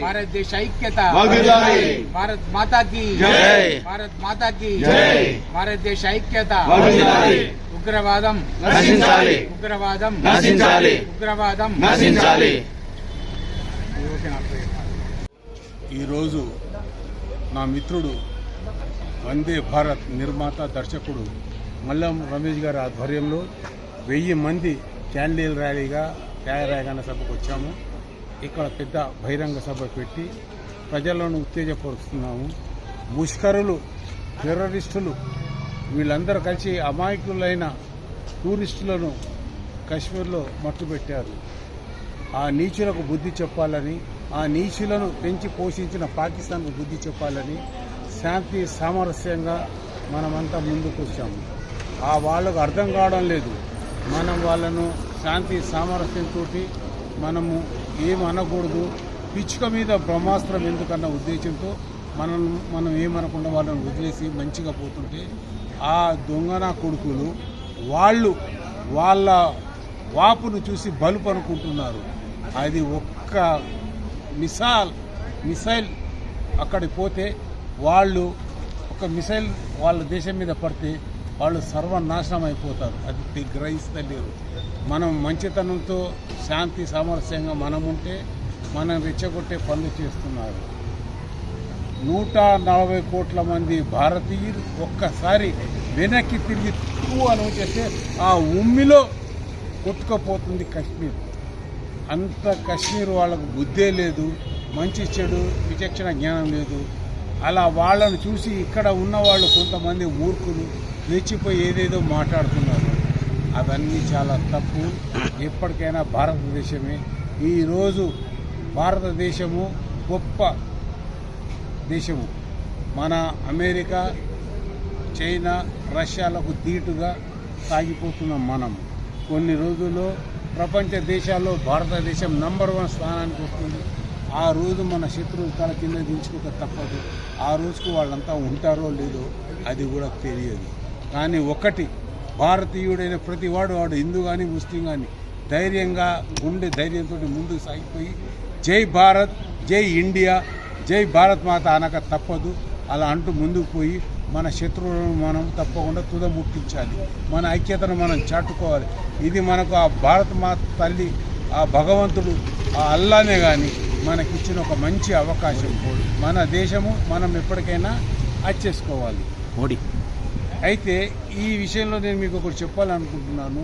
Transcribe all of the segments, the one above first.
భారతదేశ ఐక్యత. భారత్ మాతాకి జై. భారత్ మాతాకి జై. భారతదేశ ఐక్యత. ఉగ్రవాదం నశించాలి. ఉగ్రవాదం నశించాలి. ఉగ్రవాదం నశించాలి ఈరోజు నా మిత్రుడు వందే భారత్ నిర్మాత దర్శకుడు మల్లం రమేష్ గారి ఆధ్వర్యంలో వెయ్యి మంది క్యాండిల్ ర్యాలీగా తయారాగాన సభకు వచ్చాము ఇక్కడ పెద్ద బహిరంగ సభ పెట్టి ప్రజలను ఉత్తేజపరుస్తున్నాము. ముష్కరులు టెర్రరిస్టులు వీళ్ళందరూ కలిసి అమాయకులైన టూరిస్టులను కాశ్మీర్లో మట్టుపెట్టారు ఆ నీచులకు బుద్ధి చెప్పాలని ఆ నీచులను పెంచి పోషించిన పాకిస్తాన్కు బుద్ధి చెప్పాలని శాంతి సామరస్యంగా మనమంతా ముందుకు వచ్చాము. ఆ వాళ్ళకు అర్థం కావడం లేదు. మనం వాళ్ళను శాంతి సామరస్యంతో మనము ఏం అనకూడదు. పిచ్చుక మీద బ్రహ్మాస్త్రం ఎందుకన్న ఉద్దేశంతో మనం మనం ఏమనకుండా వాళ్ళని వదిలేసి మంచిగా పోతుంటే ఆ దొంగన కొడుకులు వాళ్ళు వాళ్ళ వాపును చూసి బలుపు అనుకుంటున్నారు. అది ఒక్క మిసాల్ మిసైల్ అక్కడికి పోతే వాళ్ళు ఒక మిసైల్ వాళ్ళ దేశం మీద పడితే వాళ్ళు సర్వనాశనం అయిపోతారు. అది గ్రహిస్తలేరు. మనం మంచితనంతో శాంతి సామరస్యంగా మనం ఉంటే మనం రెచ్చగొట్టే పనులు చేస్తున్నారు. నూట నలభై కోట్ల మంది భారతీయులు ఒక్కసారి వెనక్కి తిరిగి తూ అని చేస్తే ఆ ఉమ్మిలో కొట్టుకుపోతుంది కాశ్మీర్. అంత కశ్మీర్ వాళ్ళకు బుద్ధే లేదు మంచి చెడు విచక్షణ జ్ఞానం లేదు. అలా వాళ్ళను చూసి ఇక్కడ ఉన్న వాళ్ళు కొంతమంది మూర్ఖులు లేచిపోయి ఏదేదో మాట్లాడుతున్నారు. అవన్నీ చాలా తప్పు. ఎప్పటికైనా భారతదేశమే. ఈరోజు భారతదేశము గొప్ప దేశము. మన అమెరికా చైనా రష్యాలకు దీటుగా సాగిపోతున్నాం మనం. కొన్ని రోజుల్లో ప్రపంచ దేశాల్లో భారతదేశం నంబర్ వన్ స్థానానికి వస్తుంది. ఆ రోజు మన శత్రువులు తల కింద దించుకోక తప్పదు. ఆ రోజుకు వాళ్ళంతా ఉంటారో లేదో అది కూడా తెలియదు. కానీ ఒకటి భారతీయుడైన ప్రతి వాడు వాడు హిందూ కానీ ముస్లిం కానీ ధైర్యంగా గుండె ధైర్యంతో ముందుకు సాగిపోయి జై భారత్ జై ఇండియా జై భారత్ మాత అనక తప్పదు. అలా అంటూ ముందుకు పోయి మన శత్రువులను మనం తప్పకుండా తుదముట్టించాలి. మన ఐక్యతను మనం చాటుకోవాలి. ఇది మనకు ఆ భారత మాత తల్లి ఆ భగవంతుడు ఆ అల్లానే కానీ మనకిచ్చిన ఒక మంచి అవకాశం. మన దేశము మనం ఎప్పటికైనా అచ్చేసుకోవాలి మోడీ. అయితే ఈ విషయంలో నేను మీకు ఒకటి చెప్పాలనుకుంటున్నాను.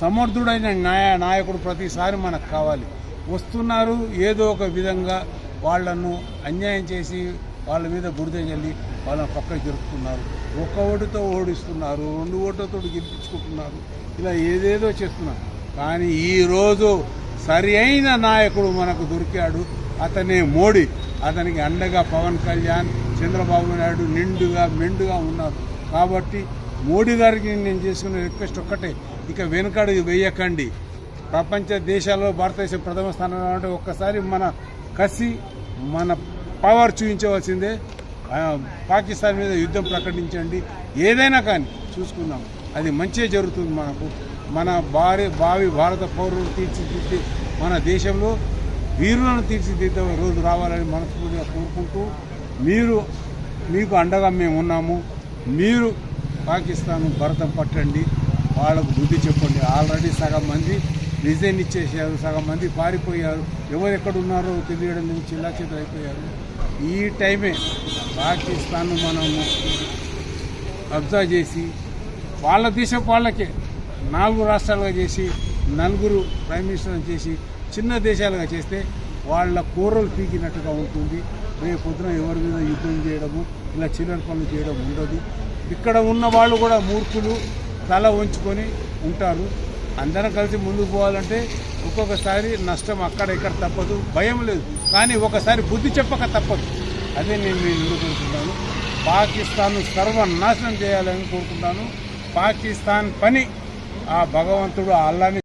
సమర్థుడైన న్యాయ నాయకుడు ప్రతిసారి మనకు కావాలి. వస్తున్నారు ఏదో ఒక విధంగా వాళ్ళను అన్యాయం చేసి వాళ్ళ మీద బురద చల్లి వాళ్ళని పక్కకు జరుపుతున్నారు. ఒక్క ఓటుతో ఓడిస్తున్నారు రెండు ఓటుతో గెలిపించుకుంటున్నారు. ఇలా ఏదేదో చేస్తున్నారు. కానీ ఈరోజు సరి అయిన నాయకుడు మనకు దొరికాడు. అతనే మోడీ. అతనికి అండగా పవన్ కళ్యాణ్ చంద్రబాబు నాయుడు నిండుగా మెండుగా ఉన్నారు. కాబట్టి మోడీ గారికి నేను చేసుకున్న రిక్వెస్ట్ ఒక్కటే. ఇక వెనుకడు వేయకండి. ప్రపంచ దేశాల్లో భారతదేశం ప్రథమ స్థానంలో అంటే ఒక్కసారి మన కసి మన పవర్ చూపించవలసిందే. పాకిస్తాన్ మీద యుద్ధం ప్రకటించండి. ఏదైనా కానీ చూసుకుందాం. అది మంచిగా జరుగుతుంది మనకు. మన భారీ భావి భారత పౌరులు తీర్చిదిద్ది మన దేశంలో వీరులను తీర్చిదిద్దే రోజు రావాలని మనస్ఫూర్తిగా కోరుకుంటూ మీరు మీకు అండగా మేము ఉన్నాము. మీరు పాకిస్తాన్ భరతం పట్టండి వాళ్ళకు బుద్ధి చెప్పండి. ఆల్రెడీ సగం మంది రిజైన్ ఇచ్చేసారు సగం మంది పారిపోయారు. ఎవరు ఎక్కడున్నారో తెలియడం లేదు చిల్లా అయిపోయారు. ఈ టైమే పాకిస్తాన్ మనము కబ్జా చేసి వాళ్ళ దేశం వాళ్ళకే నాలుగు రాష్ట్రాలుగా చేసి నలుగురు ప్రైమ్ మినిస్టర్ చేసి చిన్న దేశాలుగా చేస్తే వాళ్ళ కూరలు పీకినట్టుగా ఉంటుంది. రేపు పొద్దున ఎవరి మీద యుద్ధం చేయడము ఇలా చిల్లర పనులు చేయడం ఉండదు. ఇక్కడ ఉన్న వాళ్ళు కూడా మూర్ఖులు తల ఉంచుకొని ఉంటారు. అందరం కలిసి ముందుకు పోవాలంటే ఒక్కొక్కసారి నష్టం అక్కడ ఇక్కడ తప్పదు భయం లేదు. కానీ ఒకసారి బుద్ధి చెప్పక తప్పదు. అదే నేను నేను ముందు కోరుకుంటున్నాను. పాకిస్తాన్ సర్వనాశనం చేయాలని కోరుకుంటాను పాకిస్తాన్ పని ఆ భగవంతుడు అల్లాని